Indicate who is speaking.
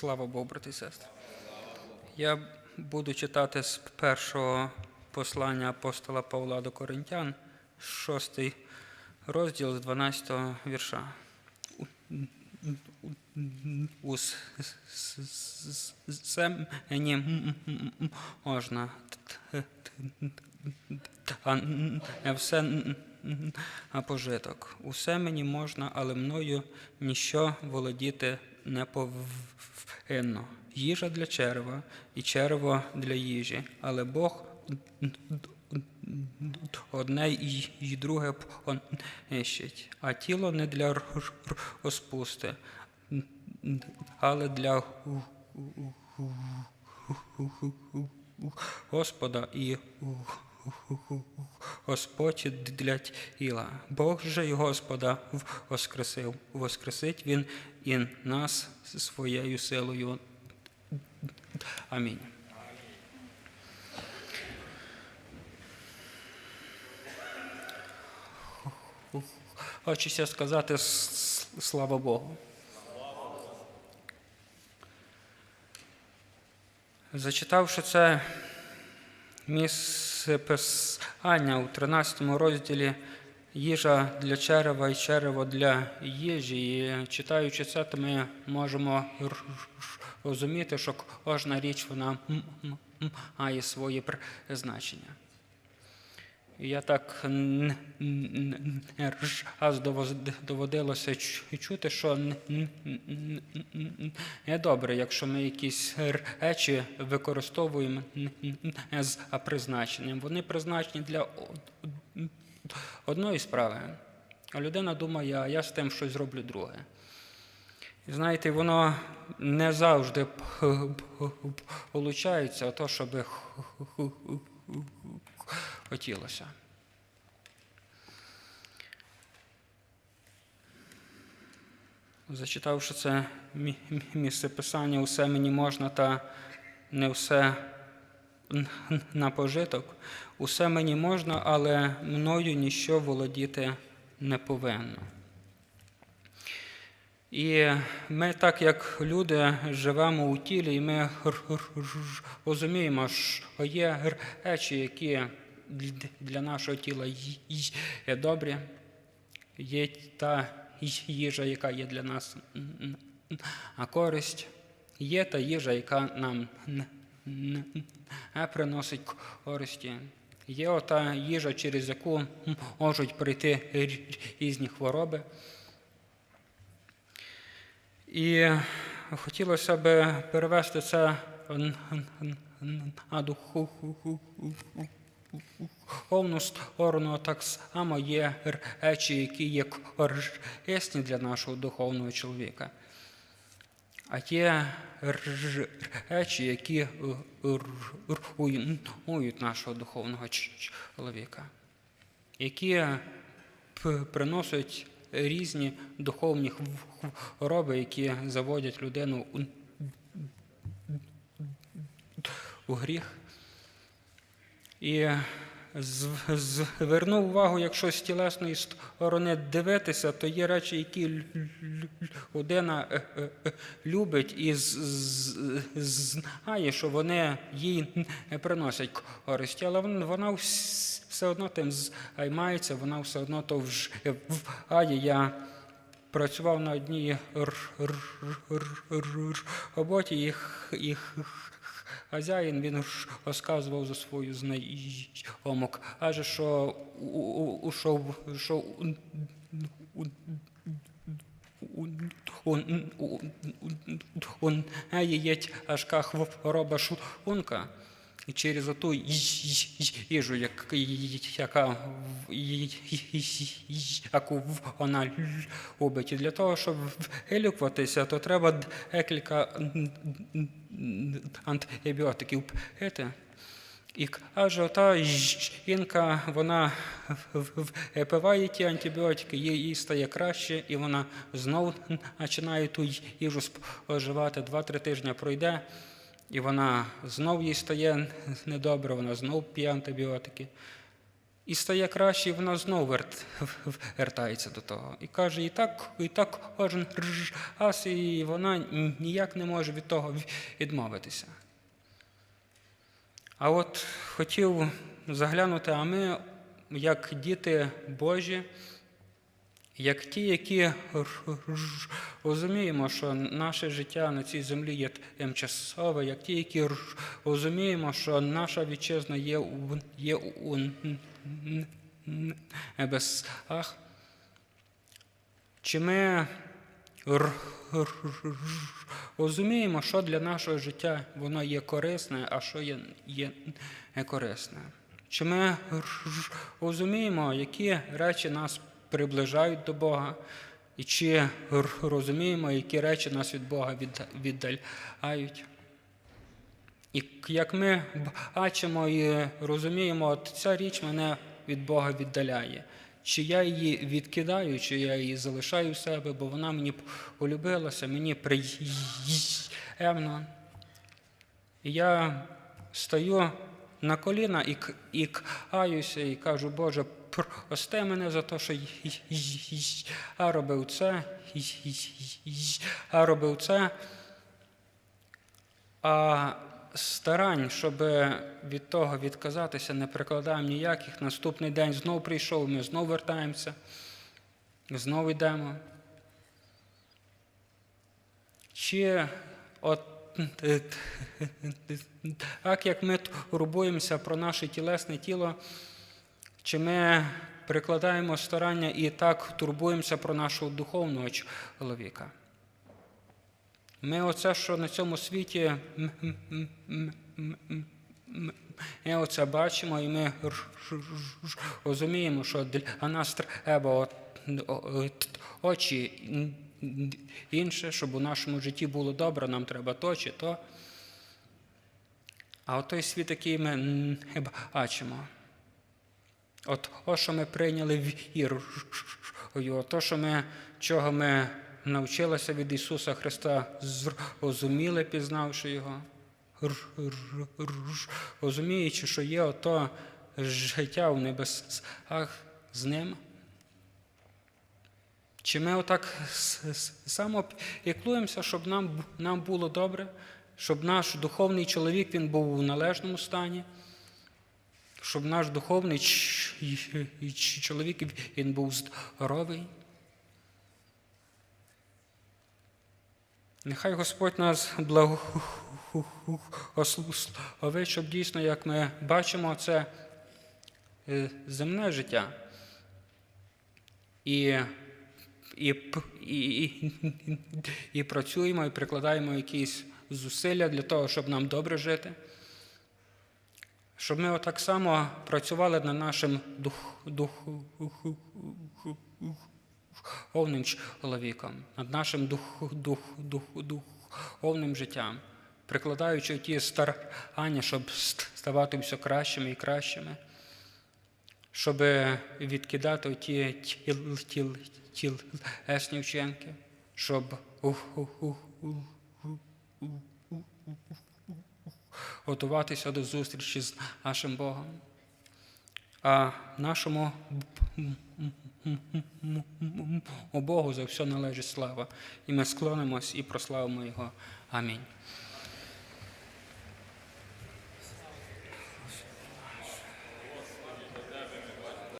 Speaker 1: Слава Богу, брати і сестри. Я буду читати з першого послання апостола Павла до Коринтян, шостий розділ з 12 вірша. У с- с- с- с- мені м- м- м- можна, т- т- не все н- н- пожиток. Усе мені можна, але мною ніщо володіти не повинно. Їжа для черва і черво для їжі, але Бог одне і друге понищить, а тіло не для розпусти, але для Господа і Господь для тіла. Бог же і Господа воскресив. Воскресить Він і нас своєю силою. Амінь. Хочеться сказати слава Богу. Зачитавши це місце писання у 13 розділі їжа для черева і черево для їжі. І читаючи це, то ми можемо розуміти, що кожна річ вона має своє призначення. Я так раз доводилося чути, що н- н- н- н- не добре, якщо ми якісь речі використовуємо з призначенням. Вони призначені для одної справи, а людина думає, я з тим щось зроблю друге. Знаєте, воно не завжди виходить, ото, що хотілося. Зачитавши це мі- мі- місце писання, усе мені можна, та не все на пожиток. Усе мені можна, але мною ніщо володіти не повинно. І ми, так як люди, живемо у тілі, і ми розуміємо, що є речі, які для- нашого тіла є добрі, є та їжа, яка є для нас м, м, а користь, є та їжа, яка нам не приносить користі. Є ота їжа, через яку можуть прийти різні хвороби. І хотілося б перевести це н- н- на сторону. Так само є речі, які є корисні для нашого духовного чоловіка. А є речі, які руйнують нашого духовного чоловіка, які приносять різні духовні хвороби, які заводять людину у гріх. І звернув увагу, якщо з тілесної сторони дивитися, то є речі, які лю- лю- людина е, е, е, любить і знає, що вони їй не приносять користі, але вона все одно тим займається, вона все одно то вживає. Я працював на одній роботі, і, х- і х- хазяїн він ж розказував за свою знайомок, Каже, що у- у- у- що, що у- неї є тяжка хвороба шлунка, і через оту їжу, яка яку вона любить. І для того, щоб вилікуватися, то треба декілька антибіотиків пити. І каже, та жінка, вона випиває ті антибіотики, їй стає краще, і вона знову починає ту їжу споживати. Два-три тижні пройде, і вона знов їй стає недобре, вона знов п'є антибіотики. І стає краще, і вона знову верт- вертається до того. І каже, і так, і так кожен раз, і вона ніяк не може від того відмовитися. А от хотів заглянути, а ми, як діти Божі, як ті, які розуміємо, що наше життя на цій землі є тимчасове, як ті, які розуміємо, що наша вітчизна є у, є у небесах, чи ми розуміємо, що для нашого життя воно є корисне, а що є, є некорисне? Чи ми розуміємо, які речі нас приближають до Бога, і чи розуміємо, які речі нас від Бога віддаляють? І як ми бачимо і розуміємо, от ця річ мене від Бога віддаляє. Чи я її відкидаю, чи я її залишаю в себе, бо вона мені полюбилася, мені приємно. Я стою на коліна і каюся, і кажу, Боже, прости мене за те, що я робив це, я робив це. А старань, щоб від того відказатися, не прикладаємо ніяких. Наступний день знов прийшов, ми знов вертаємося, знов йдемо. Чи от так як ми турбуємося про наше тілесне тіло, чи ми прикладаємо старання і так турбуємося про нашого духовного чоловіка? Ми оце, що на цьому світі, ми оце бачимо, і ми розуміємо, що для нас треба очі інше, щоб у нашому житті було добре, нам треба то чи то. А от той світ, який ми бачимо. От то, що ми прийняли вірою, то, що ми, чого ми навчилися від Ісуса Христа, зрозуміли, пізнавши Його, розуміючи, що є ото життя в небесах з Ним. Чи ми отак с- с- само піклуємося, щоб нам, нам було добре, щоб наш духовний чоловік він був у належному стані? Щоб наш духовний чоловік він був здоровий. Нехай Господь нас благословить, щоб дійсно, як ми бачимо, це е, земне життя. І, і, і, і, і працюємо, і прикладаємо якісь зусилля для того, щоб нам добре жити щоб ми отак само працювали над нашим дух, дух, духовним чоловіком, над нашим дух, дух, дух, духовним життям, прикладаючи ті старання, щоб ставати все кращими і кращими, щоб відкидати ті тіл, тіл, тілесні вчинки, щоб готуватися до зустрічі з нашим Богом. А нашому Богу за все належить слава. І ми склонимось і прославимо Його. Амінь.